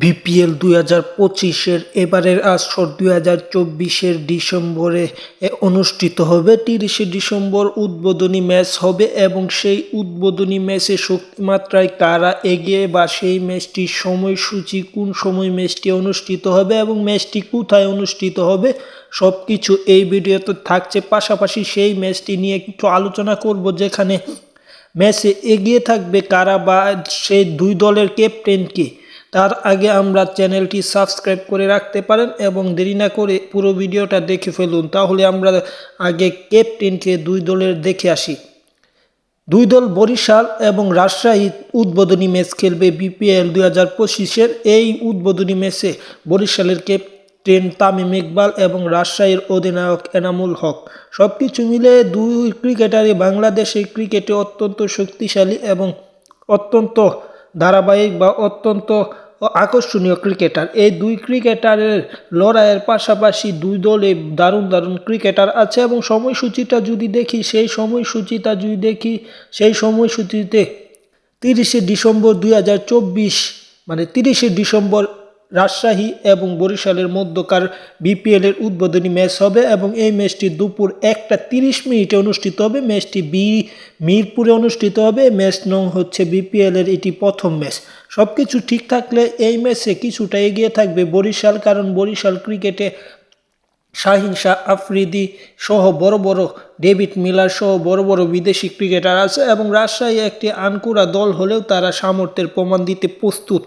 BPL দুই হাজার পঁচিশের এবারের আসর দুই হাজার চব্বিশের ডিসেম্বরে অনুষ্ঠিত হবে। তিরিশে ডিসেম্বর উদ্বোধনী ম্যাচ হবে এবং সেই উদ্বোধনী ম্যাচে শক্তিমাত্রায় কারা এগিয়ে বা সেই ম্যাচটির সময়সূচি কোন সময় ম্যাচটি অনুষ্ঠিত হবে এবং ম্যাচটি কোথায় অনুষ্ঠিত হবে সব কিছু এই ভিডিওতে থাকছে। পাশাপাশি সেই ম্যাচটি নিয়ে কিছু আলোচনা করব যেখানে ম্যাচে এগিয়ে থাকবে কারা বা সেই দুই দলের ক্যাপ্টেন ক্যাপ্টেনকে তার আগে আমরা চ্যানেলটি সাবস্ক্রাইব করে রাখতে পারেন এবং দেরি না করে পুরো ভিডিওটা দেখে ফেলুন। তাহলে আমরা আগে ক্যাপ্টেনকে দুই দলের দেখে আসি। দুই দল বরিশাল এবং রাজশাহী উদ্বোধনী ম্যাচ খেলবে বিপিএল দুই হাজার পঁচিশের। এই উদ্বোধনী ম্যাচে বরিশালের ক্যাপ্টেন তামিম ইকবাল এবং রাজশাহীর অধিনায়ক এনামুল হক। সব কিছু মিলে দুই ক্রিকেটারই বাংলাদেশের ক্রিকেটে অত্যন্ত শক্তিশালী এবং অত্যন্ত ধারাবাহিক বা অত্যন্ত আকর্ষণীয় ক্রিকেটার। এই দুই ক্রিকেটারের লড়াইয়ের পাশাপাশি দুই দলে দারুণ দারুণ ক্রিকেটার আছে এবং সময়সূচিটা যদি দেখি, সেই সময়সূচিটা যদি দেখি, সেই সময়সূচিতে তিরিশে ডিসেম্বর দুই হাজার চব্বিশ মানে তিরিশে ডিসেম্বর রাজশাহী এবং বরিশালের মধ্যকার বিপিএলের উদ্বোধনী ম্যাচ হবে এবং এই ম্যাচটি দুপুর একটা তিরিশ মিনিটে অনুষ্ঠিত হবে। ম্যাচটি বি মিরপুরে অনুষ্ঠিত হবে। ম্যাচ নং হচ্ছে বিপিএলের এটি প্রথম ম্যাচ। সব কিছু ঠিক থাকলে এই ম্যাচে কিছুটা এগিয়ে থাকবে বরিশাল, কারণ বরিশাল ক্রিকেটে শাহিন শাহ, আফ্রিদি সহ বড় বড়, ডেভিড মিলার সহ বড় বড় বিদেশি ক্রিকেটার আছে এবং রাজশাহী একটি আনকুরা দল হলেও তারা সামর্থ্যের প্রমাণ দিতে প্রস্তুত।